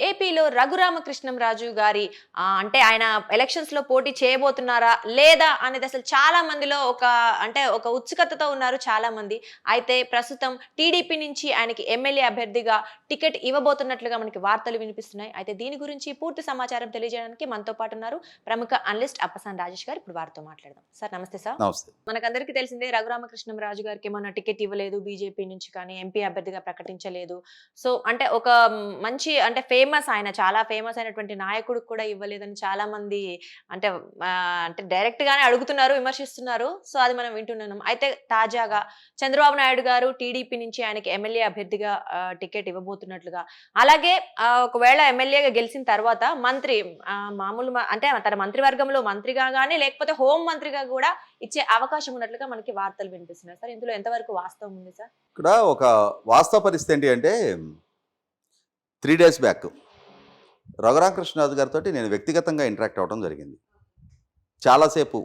ఏపీలో రఘురామకృష్ణంరాజు గారి ఆ, అంటే ఆయన ఎలక్షన్స్లో పోటీ చేయబోతున్నారా లేదా అనేది అసలు చాలా మందిలో ఒక అంటే ఒక ఉత్సుకతతో ఉన్నారు చాలా మంది. అయితే ప్రస్తుతం టీడీపీ నుంచి ఆయనకి ఎమ్మెల్యే అభ్యర్థిగా టికెట్ ఇవ్వబోతున్నట్లుగా మనకి వార్తలు వినిపిస్తున్నాయి. అయితే దీని గురించి పూర్తి సమాచారం తెలియజేయడానికి మనతో పాటు ఉన్నారు ప్రముఖ అనలిస్ట్ అప్పసాన్ రాజేష్ గారు. ఇప్పుడు వారితో మాట్లాడదాం. సార్ నమస్తే సార్. మనకందరికీ తెలిసిందే రఘురామకృష్ణంరాజు గారికి ఏమన్నా టికెట్ ఇవ్వలేదు బీజేపీ నుంచి కానీ ఎంపీ అభ్యర్థిగా ప్రకటించలేదు. సో అంటే ఒక మంచి అంటే ఫేమస్. ఆయన చాలా ఫేమస్ అయినటువంటి నాయకుడు కూడా ఇవ్వలేదని చాలా మంది అంటే అంటే డైరెక్ట్ గానే అడుగుతున్నారు విమర్శిస్తున్నారు. సో అది మనం వింటున్నాం. అయితే తాజాగా చంద్రబాబు నాయుడు గారు టీడీపీ నుంచి ఆయనకి ఎమ్మెల్యే అభ్యర్థిగా టికెట్ ఇవ్వబోతున్నట్లుగా. అలాగే ఒకవేళ ఎమ్మెల్యేగా గెలిచిన తర్వాత మంత్రి మామూలు అంటే తన మంత్రివర్గంలో మంత్రిగా కానీ లేకపోతే హోం మంత్రిగా కూడా ఇచ్చే అవకాశం ఉన్నట్లుగా మనకి వార్తలు వినిపిస్తున్నాయి. సార్ ఇందులో ఎంతవరకు వాస్తవం ఉంది సార్? ఇక్కడ ఒక వాస్తవ పరిస్థితి ఏంటి అంటే త్రీ డేస్ బ్యాక్ రఘురామకృష్ణరాజు గారితో నేను వ్యక్తిగతంగా ఇంటరాక్ట్ అవ్వడం జరిగింది. చాలాసేపు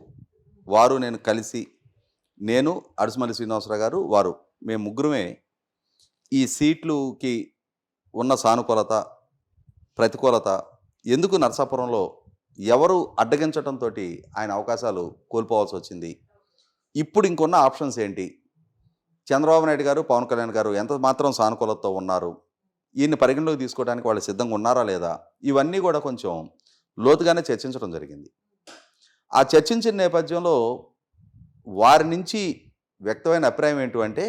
వారు నేను కలిసి నేను అడుసుమల్లి శ్రీనివాసరావు గారు వారు మేము ముగ్గురమే ఈ సీట్లుకి ఉన్న సానుకూలత ప్రతికూలత ఎందుకు నరసాపురంలో ఎవరు అడ్డగించడంతో ఆయన అవకాశాలు కోల్పోవాల్సి వచ్చింది? ఇప్పుడు ఇంకొన్న ఆప్షన్స్ ఏంటి? చంద్రబాబు నాయుడు గారు పవన్ కళ్యాణ్ గారు ఎంత మాత్రం సానుకూలతతో ఉన్నారు? ఈయన్ని పరిగణలోకి తీసుకోవడానికి వాళ్ళు సిద్ధంగా ఉన్నారా లేదా? ఇవన్నీ కూడా కొంచెం లోతుగానే చర్చించడం జరిగింది. ఆ చర్చించిన నేపథ్యంలో వారి నుంచి వ్యక్తమైన అభిప్రాయం ఏంటంటే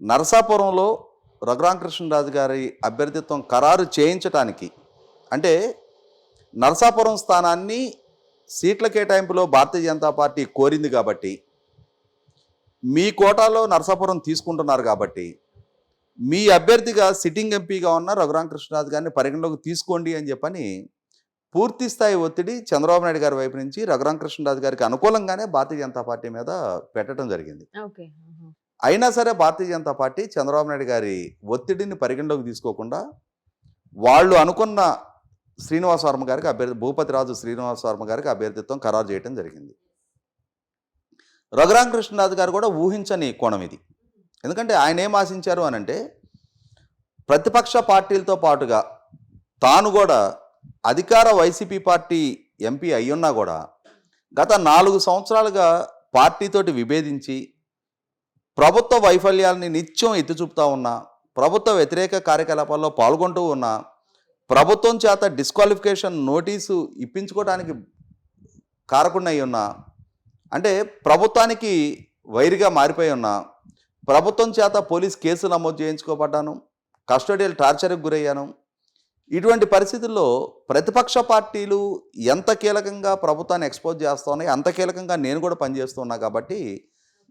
నరసాపురంలో రఘురామకృష్ణరాజు గారి అభ్యర్థిత్వం ఖరారు చేయించటానికి అంటే నరసాపురం స్థానాన్ని సీట్ల కేటాయింపులో భారతీయ జనతా పార్టీ కోరింది కాబట్టి మీ కోటాలో నరసాపురం తీసుకుంటున్నారు కాబట్టి మీ అభ్యర్థిగా సిట్టింగ్ ఎంపీగా ఉన్న రఘురామకృష్ణరాజు గారిని పరిగణలోకి తీసుకోండి అని చెప్పని పూర్తి స్థాయి ఒత్తిడి చంద్రబాబు నాయుడు గారి వైపు నుంచి రఘురామకృష్ణరాజు గారికి అనుకూలంగానే భారతీయ జనతా పార్టీ మీద పెట్టడం జరిగింది. అయినా సరే భారతీయ జనతా పార్టీ చంద్రబాబు నాయుడు గారి ఒత్తిడిని పరిగణలోకి తీసుకోకుండా వాళ్ళు అనుకున్న శ్రీనివాస వర్మ గారికి అభ్యర్థి భూపతిరాజు శ్రీనివాస వర్మ గారికి అభ్యర్థిత్వం ఖరారు చేయడం జరిగింది. రఘురామకృష్ణరాజు గారు కూడా ఊహించని కోణం ఇది. ఎందుకంటే ఆయన ఏం ఆశించారు అని అంటే ప్రతిపక్ష పార్టీలతో పాటుగా తాను కూడా అధికార వైసీపీ పార్టీ ఎంపీ అయ్యున్నా కూడా గత నాలుగు సంవత్సరాలుగా పార్టీతోటి విభేదించి ప్రభుత్వ వైఫల్యాలని నిత్యం ఎత్తి చూపుతా ఉన్నా ప్రభుత్వ వ్యతిరేక కార్యకలాపాల్లో పాల్గొంటూ ఉన్నా ప్రభుత్వం చేత డిస్క్వాలిఫికేషన్ నోటీసు ఇప్పించుకోవడానికి కారకుండా అయి ఉన్నా అంటే ప్రభుత్వానికి వైరిగా మారిపోయి ఉన్నా ప్రభుత్వం చేత పోలీస్ కేసులు నమోదు చేయించుకోబడ్డాను కస్టోడియల్ టార్చర్కి గురయ్యాను. ఇటువంటి పరిస్థితుల్లో ప్రతిపక్ష పార్టీలు ఎంత కీలకంగా ప్రభుత్వాన్ని ఎక్స్పోజ్ చేస్తున్నాయి అంత కీలకంగా నేను కూడా పనిచేస్తున్నా కాబట్టి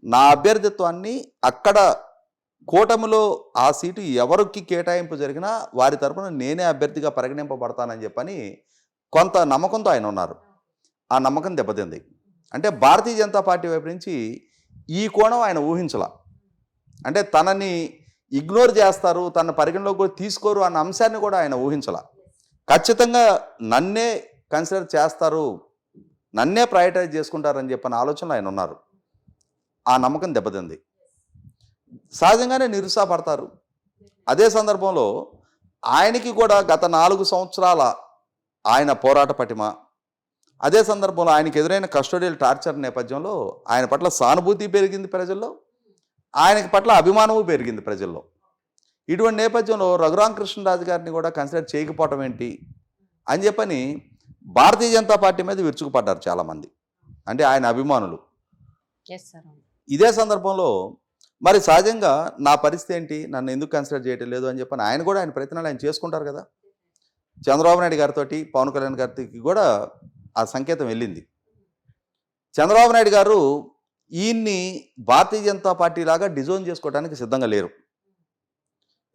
నా అభ్యర్థిత్వాన్ని అక్కడ కూటమిలో ఆ సీటు ఎవరికి కేటాయింపు జరిగినా వారి తరపున నేనే అభ్యర్థిగా పరిగణింపబడతానని చెప్పని కొంత నమ్మకంతో ఆయన ఉన్నారు. ఆ నమ్మకం దెబ్బతింది. అంటే భారతీయ జనతా పార్టీ వైపు నుంచి ఈ కోణం ఆయన ఊహించలా. అంటే తనని ఇగ్నోర్ చేస్తారు తన పరిగణలోకి కూడా తీసుకోరు అన్న అంశాన్ని కూడా ఆయన ఊహించాల. ఖచ్చితంగా నన్నే కన్సిడర్ చేస్తారు నన్నే ప్రయారిటైజ్ చేసుకుంటారని చెప్పిన ఆలోచనలు ఆయన ఉన్నారు. ఆ నమ్మకం దెబ్బతింది. సహజంగానే నిరుత్సాహపడతారు. అదే సందర్భంలో ఆయనకి కూడా గత నాలుగు సంవత్సరాల ఆయన పోరాట పటిమ అదే సందర్భంలో ఆయనకి ఎదురైన కస్టోడియల్ టార్చర్ నేపథ్యంలో ఆయన పట్ల సానుభూతి పెరిగింది ప్రజల్లో. ఆయనకి పట్ల అభిమానము పెరిగింది ప్రజల్లో. ఇటువంటి నేపథ్యంలో రఘురామకృష్ణరాజు గారిని కూడా కన్సిడర్ చేయకపోవటం ఏంటి అని చెప్పని భారతీయ జనతా పార్టీ మీద విరుచుకుపడ్డారు చాలామంది. అంటే ఆయన అభిమానులు. ఇదే సందర్భంలో మరి సహజంగా నా పరిస్థితి ఏంటి? నన్ను ఎందుకు కన్సిడర్ చేయటం లేదు అని చెప్పని ఆయన కూడా ఆయన ప్రయత్నాలు ఆయన చేసుకుంటారు కదా. చంద్రబాబు నాయుడు గారితో పవన్ కళ్యాణ్ గారికి కూడా ఆ సంకేతం వెళ్ళింది. చంద్రబాబు నాయుడు గారు ఈయన్ని భారతీయ జనతా పార్టీ లాగా డిజోన్ చేసుకోవడానికి సిద్ధంగా లేరు.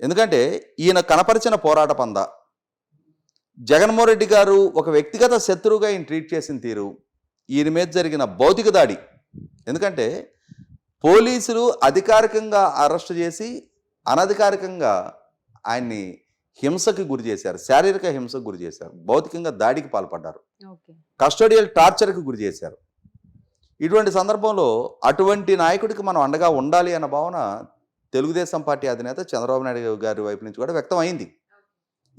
ఎందుకంటే ఈయన కనపరిచిన పోరాట పంద. జగన్మోహన్ రెడ్డి గారు ఒక వ్యక్తిగత శత్రువుగా ఈయన ట్రీట్ చేసిన తీరు ఈయన మీద జరిగిన భౌతిక దాడి. ఎందుకంటే పోలీసులు అధికారికంగా అరెస్ట్ చేసి అనధికారికంగా ఆయన్ని హింసకి గురి చేశారు శారీరక హింసకు గురి చేశారు భౌతికంగా దాడికి పాల్పడ్డారు. కస్టోడియల్ టార్చర్కి గురి చేశారు. ఇటువంటి సందర్భంలో అటువంటి నాయకుడికి మనం అండగా ఉండాలి అన్న భావన తెలుగుదేశం పార్టీ అధినేత చంద్రబాబు నాయుడు గారి వైపు నుంచి కూడా వ్యక్తం అయింది.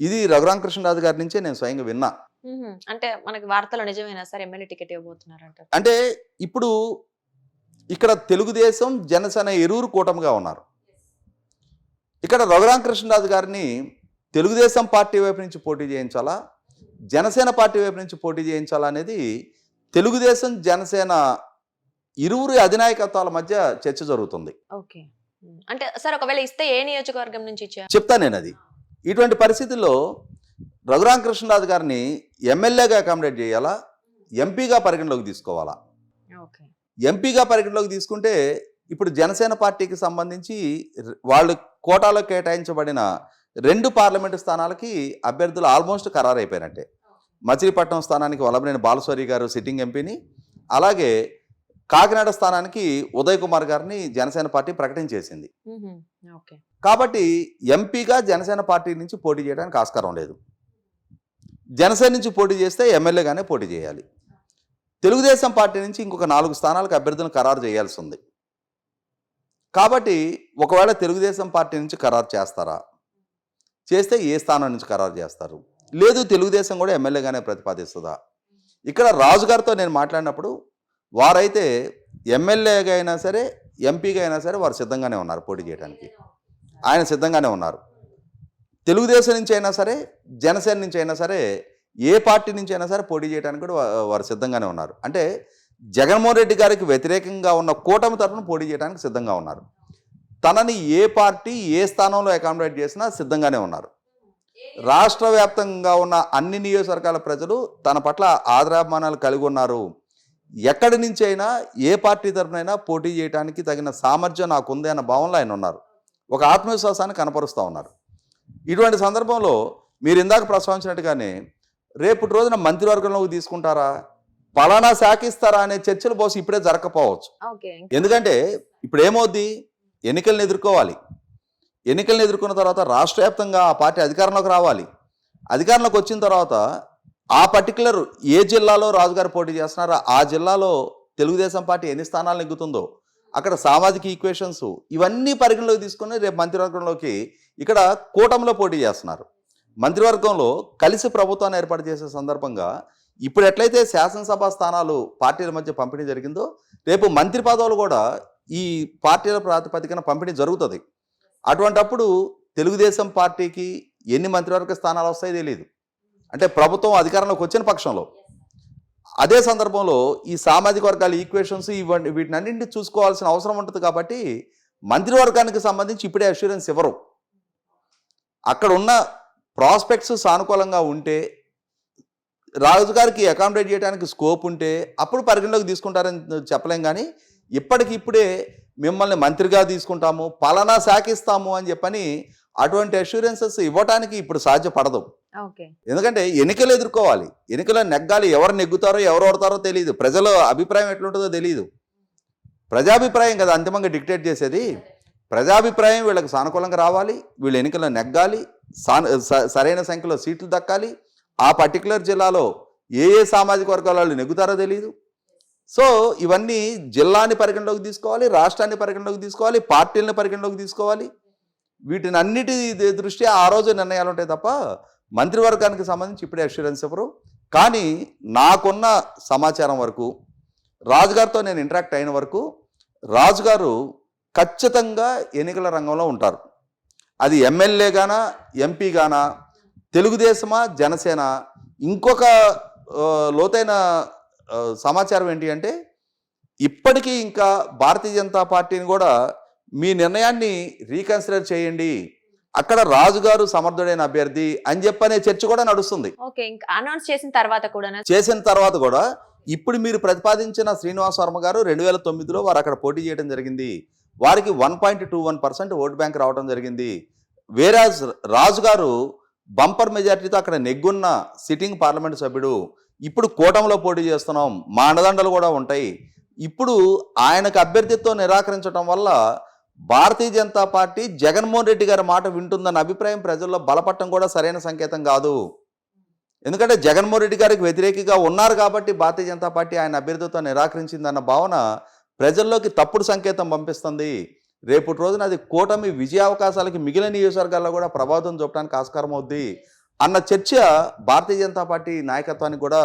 ఇది రఘురామకృష్ణరాజు గారి నుంచే నేను స్వయంగా విన్నా. అంటే మనకి వార్తలో నిజమేనా సార్? ఎమ్మెల్యే టికెట్ ఇవ్వబోతున్నారు అంటారు అంటే ఇప్పుడు ఇక్కడ తెలుగుదేశం జనసేన ఎరువురు కూటమిగా ఉన్నారు. ఇక్కడ రఘురామకృష్ణరాజు గారిని తెలుగుదేశం పార్టీ వైపు నుంచి పోటీ చేయించాలా? జనసేన పార్టీ వైపు నుంచి పోటీ చేయించాలా అనేది తెలుగుదేశం జనసేన ఇరువురి అధినాయకత్వాల మధ్య చర్చ జరుగుతుంది. అంటే సార్ ఒకవేళ ఇస్తే ఏ నియోజకవర్గం నుంచి చెప్తా నేను అది ఇటువంటి పరిస్థితుల్లో రఘురామకృష్ణరాజు గారిని ఎమ్మెల్యేగా అకామిడేట్ చేయాలా? ఎంపీగా పరిగణలోకి తీసుకోవాలా? ఎంపీగా పరిగణలోకి తీసుకుంటే ఇప్పుడు జనసేన పార్టీకి సంబంధించి వాళ్ళు కోటాలో కేటాయించబడిన రెండు పార్లమెంటు స్థానాలకి అభ్యర్థులు ఆల్మోస్ట్ ఖరారు అయిపోయినట్టే మచిలీపట్నం స్థానానికి వల్లభనేని బాలస్వారి గారు సిట్టింగ్ ఎంపీని అలాగే కాకినాడ స్థానానికి ఉదయ్ కుమార్ గారిని జనసేన పార్టీ ప్రకటించేసింది. మ్మ్. ఓకే. కాబట్టి ఎంపీగా జనసేన పార్టీ నుంచి పోటీ చేయడానికి ఆస్కారం లేదు. జనసేన నుంచి పోటీ చేస్తే ఎమ్మెల్యేగానే పోటీ చేయాలి. తెలుగుదేశం పార్టీ నుంచి ఇంకొక నాలుగు స్థానాలకు అభ్యర్థులను ఖరారు చేయాల్సి ఉంది. కాబట్టి ఒకవేళ తెలుగుదేశం పార్టీ నుంచి ఖరారు చేస్తారా? చేస్తే ఏ స్థానం నుంచి ఖరారు చేస్తారు? లేదు తెలుగుదేశం కూడా ఎమ్మెల్యేగానే ప్రతిపాదిస్తుందా? ఇక్కడ రాజుగారితో నేను మాట్లాడినప్పుడు వారైతే ఎమ్మెల్యేగా అయినా సరే ఎంపీగా అయినా సరే వారు సిద్ధంగానే ఉన్నారు పోటీ చేయడానికి ఆయన సిద్ధంగానే ఉన్నారు. తెలుగుదేశం నుంచి అయినా సరే జనసేన నుంచి అయినా సరే ఏ పార్టీ నుంచి అయినా సరే పోటీ చేయడానికి కూడా వారు సిద్ధంగానే ఉన్నారు. అంటే జగన్మోహన్ రెడ్డి గారికి వ్యతిరేకంగా ఉన్న కూటమి తరఫున పోటీ చేయడానికి సిద్ధంగా ఉన్నారు. తనని ఏ పార్టీ ఏ స్థానంలో అకామిడేట్ చేసినా సిద్ధంగానే ఉన్నారు. రాష్ట్ర వ్యాప్తంగా ఉన్న అన్ని నియోజకవర్గాల ప్రజలు తన పట్ల ఆదరాభిమానాలు కలిగి ఉన్నారు. ఎక్కడి నుంచి అయినా ఏ పార్టీ తరఫునైనా పోటీ చేయడానికి తగిన సామర్థ్యం నాకు ఉంది అన్న భావనలో ఆయన ఉన్నారు. ఒక ఆత్మవిశ్వాసాన్ని కనపరుస్తూ ఉన్నారు. ఇటువంటి సందర్భంలో మీరు ఇందాక ప్రస్తావించినట్టుగానే రేపటి రోజున మంత్రివర్గంలోకి తీసుకుంటారా? పలానా శాఖ ఇస్తారా అనే చర్చలు బహుశా ఇప్పుడే జరగకపోవచ్చు. ఎందుకంటే ఇప్పుడు ఏమవుద్ది ఎన్నికలను ఎదుర్కోవాలి. ఎన్నికలను ఎదుర్కొన్న తర్వాత రాష్ట్ర వ్యాప్తంగా ఆ పార్టీ అధికారంలోకి రావాలి. అధికారంలోకి వచ్చిన తర్వాత ఆ పర్టికులర్ ఏ జిల్లాలో రాజుగారు పోటీ చేస్తున్నారో ఆ జిల్లాలో తెలుగుదేశం పార్టీ ఎన్ని స్థానాలు నెగ్గుతుందో అక్కడ సామాజిక ఈక్వేషన్స్ ఇవన్నీ పరిగణలోకి తీసుకుని రేపు మంత్రివర్గంలోకి ఇక్కడ కూటమిలో పోటీ చేస్తున్నారు. మంత్రివర్గంలో కలిసి ప్రభుత్వాన్ని ఏర్పాటు చేసే సందర్భంగా ఇప్పుడు ఎట్లయితే శాసనసభ స్థానాలు పార్టీల మధ్య పంపిణీ జరిగిందో రేపు మంత్రి పదవులు కూడా ఈ పార్టీల ప్రాతిపదికన పంపిణీ జరుగుతుంది. అటువంటప్పుడు తెలుగుదేశం పార్టీకి ఎన్ని మంత్రివర్గ స్థానాలు వస్తాయో తెలియదు. అంటే ప్రభుత్వం అధికారంలోకి వచ్చిన పక్షంలో. అదే సందర్భంలో ఈ సామాజిక వర్గాల ఈక్వేషన్స్ ఇవన్నీ వీటిని అన్నింటినీ చూసుకోవాల్సిన అవసరం ఉంటుంది కాబట్టి మంత్రివర్గానికి సంబంధించి ఇప్పుడే అష్యూరెన్స్ ఇవ్వరు. అక్కడ ఉన్న ప్రాస్పెక్ట్స్ సానుకూలంగా ఉంటే రాజుగారికి అకామిడేట్ చేయడానికి స్కోప్ ఉంటే అప్పుడు పరిగణలోకి తీసుకుంటారని చెప్పలేం కానీ ఇప్పటికిప్పుడే మిమ్మల్ని మంత్రిగా తీసుకుంటాము పలానా శాఖ ఇస్తాము అని చెప్పని అటువంటి అష్యూరెన్సెస్ ఇవ్వటానికి ఇప్పుడు సాధ్యపడదు. ఎందుకంటే ఎన్నికలు ఎదుర్కోవాలి. ఎన్నికలు నెగ్గాలి. ఎవరు నెగ్గుతారో ఎవరు ఓడతారో తెలియదు ప్రజల అభిప్రాయం ఎట్లుంటుందో తెలియదు ప్రజాభిప్రాయం కదా అంతిమంగా డిక్టేట్ చేసేది. ప్రజాభిప్రాయం వీళ్ళకి సానుకూలంగా రావాలి. వీళ్ళు ఎన్నికల్లో నెగ్గాలి. సాన్- స- సరైన సంఖ్యలో సీట్లు దక్కాలి. ఆ పర్టికులర్ జిల్లాలో ఏ ఏ సామాజిక వర్గాల వాళ్ళు నెగ్గుతారో తెలియదు సో ఇవన్నీ జిల్లాని పరిగణలోకి తీసుకోవాలి. రాష్ట్రాన్ని పరిగణలోకి తీసుకోవాలి. పార్టీలను పరిగణలోకి తీసుకోవాలి. వీటిని అన్నిటి దృష్ట్యా ఆ రోజు నిర్ణయాలు ఉంటాయి తప్ప మంత్రివర్గానికి సంబంధించి ఇప్పుడే అష్యూరెన్స్ ఇవ్వరు కానీ నాకున్న సమాచారం వరకు రాజుగారితో నేను ఇంటరాక్ట్ అయిన వరకు రాజుగారు ఖచ్చితంగా ఎన్నికల రంగంలో ఉంటారు. అది ఎమ్మెల్యే కాన ఎంపీ ఎంపీగానా తెలుగుదేశమా జనసేన ఇంకొక లోతైన సమాచారం ఏంటి అంటే ఇప్పటికీ ఇంకా భారతీయ జనతా పార్టీని కూడా మీ నిర్ణయాన్ని రీకన్సిడర్ చేయండి. అక్కడ రాజుగారు సమర్థుడైన అభ్యర్థి అని చెప్పనే చర్చ కూడా నడుస్తుంది. అనౌన్స్ చేసిన తర్వాత కూడా చేసిన తర్వాత కూడా ఇప్పుడు మీరు ప్రతిపాదించిన శ్రీనివాస్ వర్మ గారు రెండు వేల తొమ్మిదిలో వారు అక్కడ పోటీ చేయడం జరిగింది. వారికి one point two one percent vote bank రావడం జరిగింది. వేరాజ్ రాజు గారు బంపర్ మెజార్టీతో అక్కడ నెగ్గున్న సిట్టింగ్ పార్లమెంట్ సభ్యుడు. ఇప్పుడు కూటమిలో పోటీ చేస్తున్నాం. మా అండదండలు కూడా ఉంటాయి. ఇప్పుడు ఆయనకు అభ్యర్థిత్వం నిరాకరించడం వల్ల భారతీయ జనతా పార్టీ జగన్మోహన్ రెడ్డి గారి మాట వింటుందన్న అభిప్రాయం ప్రజల్లో బలపడటం కూడా సరైన సంకేతం కాదు. ఎందుకంటే జగన్మోహన్ రెడ్డి గారికి వ్యతిరేకిగా ఉన్నారు కాబట్టి భారతీయ జనతా పార్టీ ఆయన అభ్యర్థితో నిరాకరించిందన్న భావన ప్రజల్లోకి తప్పుడు సంకేతం పంపిస్తుంది. రేపటి రోజున అది కూటమి విజయావకాశాలకి మిగిలిన నియోజకవర్గాల్లో కూడా ప్రభావితం చూపడానికి ఆస్కారం అవుద్ది అన్న చర్చ భారతీయ జనతా పార్టీ నాయకత్వానికి కూడా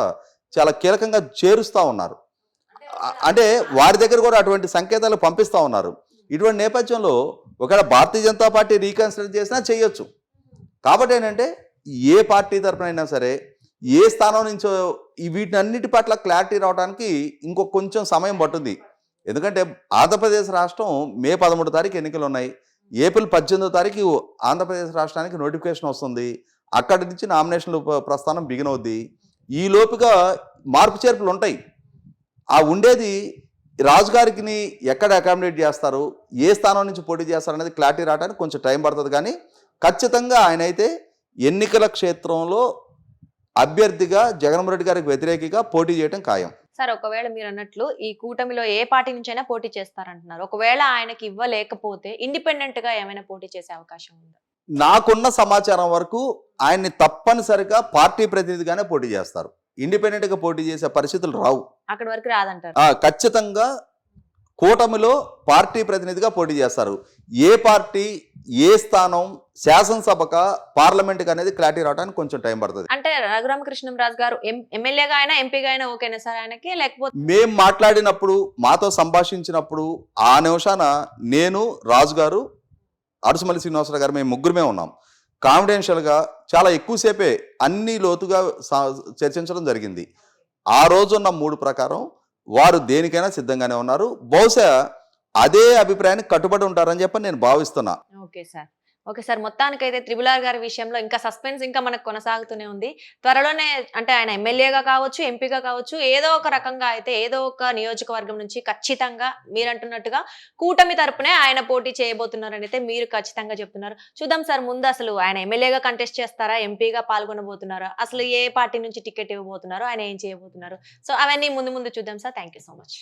చాలా కీలకంగా చేరుస్తూ ఉన్నారు. అంటే వారి దగ్గర కూడా అటువంటి సంకేతాలు పంపిస్తూ ఉన్నారు. ఇటువంటి నేపథ్యంలో ఒకవేళ భారతీయ జనతా పార్టీ రీకన్సిడర్ చేసినా చేయొచ్చు. కాబట్టి ఏంటంటే ఏ పార్టీ తరపునైనా సరే ఏ స్థానం నుంచో ఈ వీటినన్నిటి పట్ల క్లారిటీ రావడానికి ఇంకొక కొంచెం సమయం పట్టుంది ఎందుకంటే ఆంధ్రప్రదేశ్ రాష్ట్రం మే పదమూడు తారీఖు ఎన్నికలు ఉన్నాయి. ఏప్రిల్ పద్దెనిమిదో తారీఖు ఆంధ్రప్రదేశ్ రాష్ట్రానికి నోటిఫికేషన్ వస్తుంది. అక్కడి నుంచి నామినేషన్లు ప్రస్థానం బిగినవుద్ది ఈ లోపుగా మార్పు చేర్పులు ఉంటాయి. ఆ ఉండేది రాజుగారికి ఎక్కడ అకామిడేట్ చేస్తారు? ఏ స్థానం నుంచి పోటీ చేస్తారు అనేది క్లారిటీ రావడానికి కొంచెం టైం పడుతుంది. కానీ ఖచ్చితంగా ఆయన అయితే ఎన్నికల క్షేత్రంలో అభ్యర్థిగా జగన్మోహన్ రెడ్డి గారికి వ్యతిరేకిగా పోటీ చేయడం ఖాయం. సార్ ఒకవేళ మీరు అన్నట్లు ఈ కూటమిలో ఏ పార్టీ నుంచైనా పోటీ చేస్తారంటున్నారు. ఒకవేళ ఆయనకి ఇవ్వలేకపోతే ఇండిపెండెంట్గా ఏమైనా పోటీ చేసే అవకాశం ఉందా? నాకున్న సమాచారం వరకు ఆయన్ని తప్పనిసరిగా పార్టీ ప్రతినిధిగానే పోటీ చేస్తారు. ఇండిపెండెంట్గా పోటీ చేసే పరిస్థితులు రావు. అక్కడి వరకు రాదంటారు. ఖచ్చితంగా కూటమిలో పార్టీ ప్రతినిధిగా పోటీ చేస్తారు. ఏ పార్టీ ఏ స్థానం శాసనసభక పార్లమెంట్కి అనేది క్లారిటీ రావడానికి కొంచెం టైం పడుతుంది. అంటే రఘురామకృష్ణంరాజు గారు ఎం- ఎమ్మెల్యేగా అయినా ఎంపీగా అయినా ఓకేనా సార్ ఆయనకి? లేకపోతే మేం మాట్లాడినప్పుడు మాతో సంభాషించినప్పుడు ఆ నిమిషాన నేను రాజు గారు అరుసుమల్లి శ్రీనివాసరావు గారు మేము ముగ్గురమే ఉన్నాం. కాన్ఫిడెన్షియల్గా చాలా ఎక్కువసేపే అన్ని లోతుగా చర్చించడం జరిగింది. ఆ రోజున్న మూడు ప్రకారం వారు దేనికైనా సిద్ధంగానే ఉన్నారు. బహుశా అదే అభిప్రాయానికి కట్టుబడి ఉంటారని చెప్పి నేను భావిస్తున్నా. Okay sir. ఓకే సార్ మొత్తానికైతే త్రిబులార్ ఆర్ గారి విషయంలో ఇంకా సస్పెన్స్ ఇంకా మనకు కొనసాగుతూనే ఉంది. త్వరలోనే అంటే ఆయన ఎమ్మెల్యేగా కావచ్చు ఎంపీగా కావచ్చు ఏదో ఒక రకంగా అయితే ఏదో ఒక నియోజకవర్గం నుంచి ఖచ్చితంగా మీరు అంటున్నట్టుగా కూటమి తరపునే ఆయన పోటీ చేయబోతున్నారని అయితే మీరు ఖచ్చితంగా చెప్తున్నారు. చూద్దాం సార్ ముందు అసలు ఆయన ఎమ్మెల్యేగా కంటెస్ట్ చేస్తారా ఎంపీగా పాల్గొనబోతున్నారా? అసలు ఏ పార్టీ నుంచి టికెట్ ఇవ్వబోతున్నారో ఆయన ఏం చేయబోతున్నారు? సో అవన్నీ ముందు ముందు చూద్దాం సార్. Thank so much